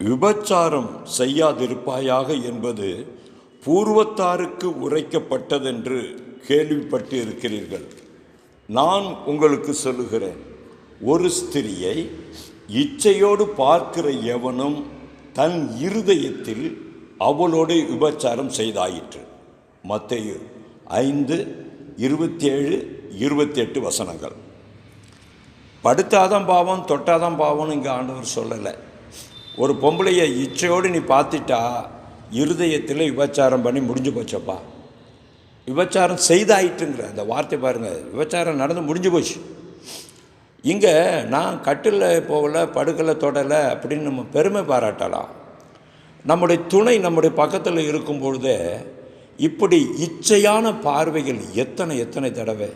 விபச்சாரம் செய்யாதிருப்பாயாக என்பது பூர்வத்தாருக்கு உரைக்கப்பட்டதென்று கேள்விப்பட்டு இருக்கிறீர்கள் நான் உங்களுக்கு சொல்லுகிறேன் ஒரு ஸ்திரியை இச்சையோடு பார்க்கிற எவனும் தன் இருதயத்தில் அவளோடு விபச்சாரம் செய்தாயிற்று. மத்தையு ஐந்து இருபத்தேழு இருபத்தி எட்டு வசனங்கள். படுத்தாதான் பாவம் தொட்டாதான் பாவம்னு இங்கே ஆண்டவர் சொல்லலை. ஒரு பொம்பளையை இச்சையோடு நீ பார்த்துட்டா இருதயத்தில் விபச்சாரம் பண்ணி முடிஞ்சு போச்சப்பா. விபச்சாரம் செய்தாயிட்டுங்கிற அந்த வார்த்தை பாருங்கள் விபச்சாரம் நடந்து முடிஞ்சு போச்சு. இங்கே நான் கட்டில் போகல படுக்கலை தொடலை அப்படின்னு நம்ம பெருமை பாராட்டலாம். நம்முடைய துணை நம்முடைய பக்கத்தில் இருக்கும் பொழுதே இப்படி இச்சையான பார்வைகள் எத்தனை எத்தனை தடவை?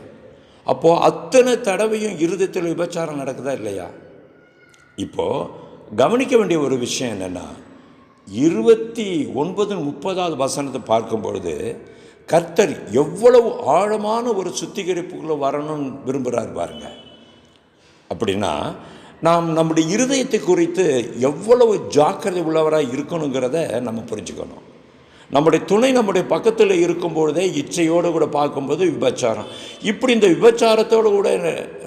அப்போது அத்தனை தடவையும் இருதயத்தில் விபச்சாரம் நடக்குதா இல்லையா? இப்போது கவனிக்க வேண்டிய ஒரு விஷயம் என்னென்னா இருபத்தி ஒன்பது முப்பதாவது வசனத்தை பார்க்கும் பொழுது கர்த்தர் எவ்வளவு ஆழமான ஒரு சுத்திகரிப்புக்குள்ளே வரணும்னு விரும்புகிறார் பாருங்க. அப்படின்னா நாம் நம்முடைய இருதயத்தை குறித்து எவ்வளவு ஜாக்கிரதை உள்ளவராக இருக்கணுங்கிறத நம்ம புரிஞ்சுக்கணும். நம்முடைய துணை நம்முடைய பக்கத்தில் இருக்கும் பொழுதே இச்சையோடு கூட பார்க்கும்போது விபச்சாரம். இப்படி இந்த விபச்சாரத்தோடு கூட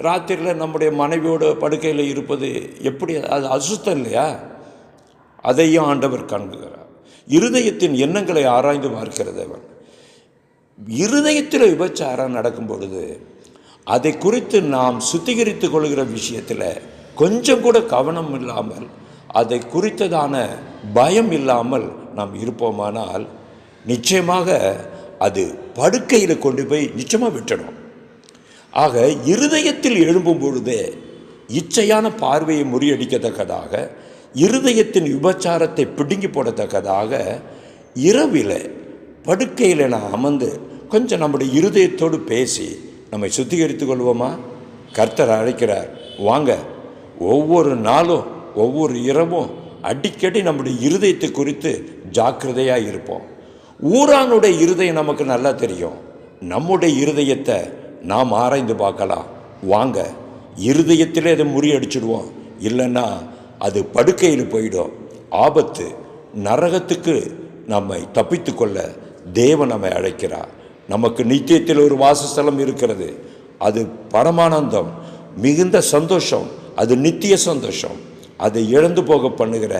ராத்திரியில் நம்முடைய மனைவியோட படுக்கையில் இருப்பது எப்படி? அது அசுத்தம் இல்லையா? அதையும் ஆண்டவர் காண்கிறார். இருதயத்தின் எண்ணங்களை ஆராய்ந்து பார்க்கிறது அவன் இருதயத்தில் விபச்சாரம் நடக்கும் பொழுது அதை குறித்து நாம் சுத்திகரித்து கொள்கிற விஷயத்தில் கொஞ்சம் கூட கவனம் இல்லாமல் அதை குறித்ததான பயம் இல்லாமல் நாம் இருப்போமானால் நிச்சயமாக அது படுக்கையில் கொண்டு போய் நிச்சயமாக விட்டணும். ஆக இருதயத்தில் எழும்பும் பொழுதே இச்சையான பார்வையை முறியடிக்கத்தக்கதாக இருதயத்தின் விபச்சாரத்தை பிடுங்கி போடத்தக்கதாக இரவில் படுக்கையில் நான் அமர்ந்து கொஞ்சம் நம்முடைய இருதயத்தோடு பேசி நம்மை சுத்திகரித்து கொள்வோமா? கர்த்தர் அழைக்கிறார் வாங்க ஒவ்வொரு நாளும் ஒவ்வொரு இரவும் அடிக்கடி நம்முடைய இருதயத்தை குறித்து ஜாக்கிரதையாக இருப்போம். ஊரானுடைய இருதயம் நமக்கு நல்லா தெரியும். நம்முடைய இருதயத்தை நாம் ஆராய்ந்து பார்க்கலாம். வாங்க இருதயத்திலே அதை முறியடிச்சிடுவோம் இல்லைன்னா அது படுக்கையில் போயிடும். ஆபத்து நரகத்துக்கு நம்மை தப்பித்து கொள்ள தேவன் நம்மை அழைக்கிறார். நமக்கு நித்தியத்தில் ஒரு வாசஸ்தலம் இருக்கிறது. அது பரமானந்தம் மிகுந்த சந்தோஷம் அது நித்திய சந்தோஷம். அதை இழந்து போக பண்ணுகிற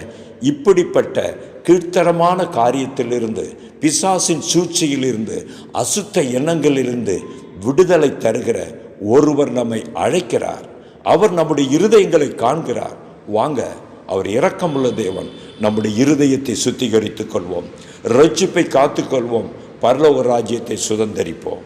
இப்படிப்பட்ட கீழ்த்தரமான காரியத்திலிருந்து பிசாசின் சூழ்ச்சியிலிருந்து அசுத்த எண்ணங்களிலிருந்து விடுதலை தருகிற ஒருவர் நம்மை அழைக்கிறார். அவர் நம்முடைய இருதயங்களை காண்கிறார். வாங்க அவர் இரக்கமுள்ள தேவன் நம்முடைய இருதயத்தை சுத்திகரித்துக் கொள்வோம். ரட்சிப்பை காத்துக்கொள்வோம் பரலோக ராஜ்யத்தை சுதந்தரிப்போம்.